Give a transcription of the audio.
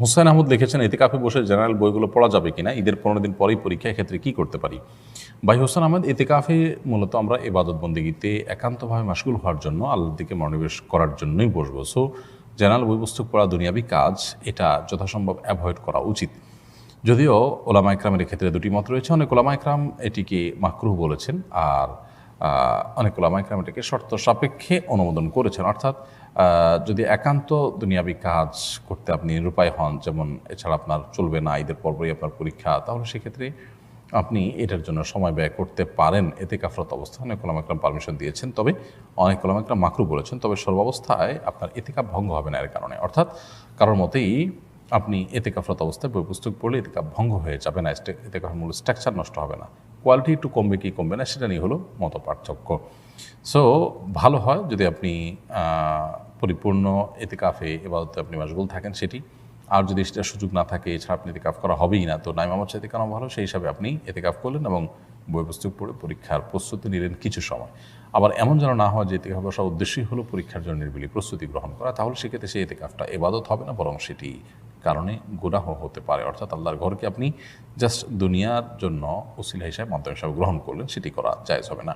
হোসেন আহমদ লিখেছেন এতেকাফে বসে জেনারেল বইগুলো পড়া যাবে কিনা? ঈদের পনেরো দিন পরেই পরীক্ষা এক্ষেত্রে কী করতে পারি? ভাই হোসেন আহমদ এতেকাফে মূলত আমরা এবাদত বন্দিগিতে একান্তভাবে মাসগুল হওয়ার জন্য, আল্লাহর দিকে মনোনিবেশ করার জন্যই বসবো। সো জেনারেল বই পুস্তক পড়া, দুনিয়াবি কাজ, এটা যথাসম্ভব অ্যাভয়েড করা উচিত। যদিও ওলামা ইকরামের ক্ষেত্রে দুটি মত রয়েছে। অনেক ওলামা ইকরাম এটিকে মাকরুহ বলেছেন, আর অনেক ওলামা ইকরাম এটাকে শর্ত সাপেক্ষে অনুমোদন করেছেন। অর্থাৎ যদি একান্ত দুনিয়াবি কাজ করতে আপনি নিরুপায় হন, যেমন এছাড়া আপনার চলবে না, ঈদের পর্বই আপনার পরীক্ষা, তাহলে সেক্ষেত্রে আপনি এটার জন্য সময় ব্যয় করতে পারেন। এতে কাফরত অবস্থা। অনেক কোলাম একরাম পারমিশন দিয়েছেন। তবে অনেক কোলাম একরাম মাকরু বলেছেন, তবে সর্বাবস্থায় আপনার এতেকাপ ভঙ্গ হবে না এর কারণে। অর্থাৎ, কারোর মতেই আপনি এতে কাফরত অবস্থায় বই পুস্তক পড়লে এতে কাপ ভঙ্গ হয়ে যাবে না এতে কাপের মূল স্ট্রাকচার নষ্ট হবে না। কোয়ালিটি একটু কমবে কি কমবে না, সেটা নিয়ে হলো মত পার্থক্য। সো ভালো হয় যদি আপনি পরিপূর্ণ এতে কাফে এবাদতে আপনি মশগুল থাকেন সেটি। আর যদি সেটা সুযোগ না থাকে, এছাড়া আপনি এতেকাফ করা হবেই না। তো নাইম আমার চাইতে কেন ভালো, সেই হিসাবে আপনি এতেকাফ করলেন এবং বই পুস্তক পড়ে পরীক্ষার প্রস্তুতি নিলেন কিছু সময়। আবার এমন যেন না হয় যে এতেকাফ বসার উদ্দেশ্যই হলো পরীক্ষার জন্য নির্বিলি প্রস্তুতি গ্রহণ করা, তাহলে সেক্ষেত্রে সেই এতে কাফটা এবাদত হবে না, বরং সেটি কারণে গুনাহ হতে পারে। অর্থাৎ আল্লাহর ঘরকে আপনি জাস্ট দুনিয়ার জন্য উসিলা হিসাবে মাধ্যম হিসাবে গ্রহণ করলেন, সেটি করা যায় হবে না।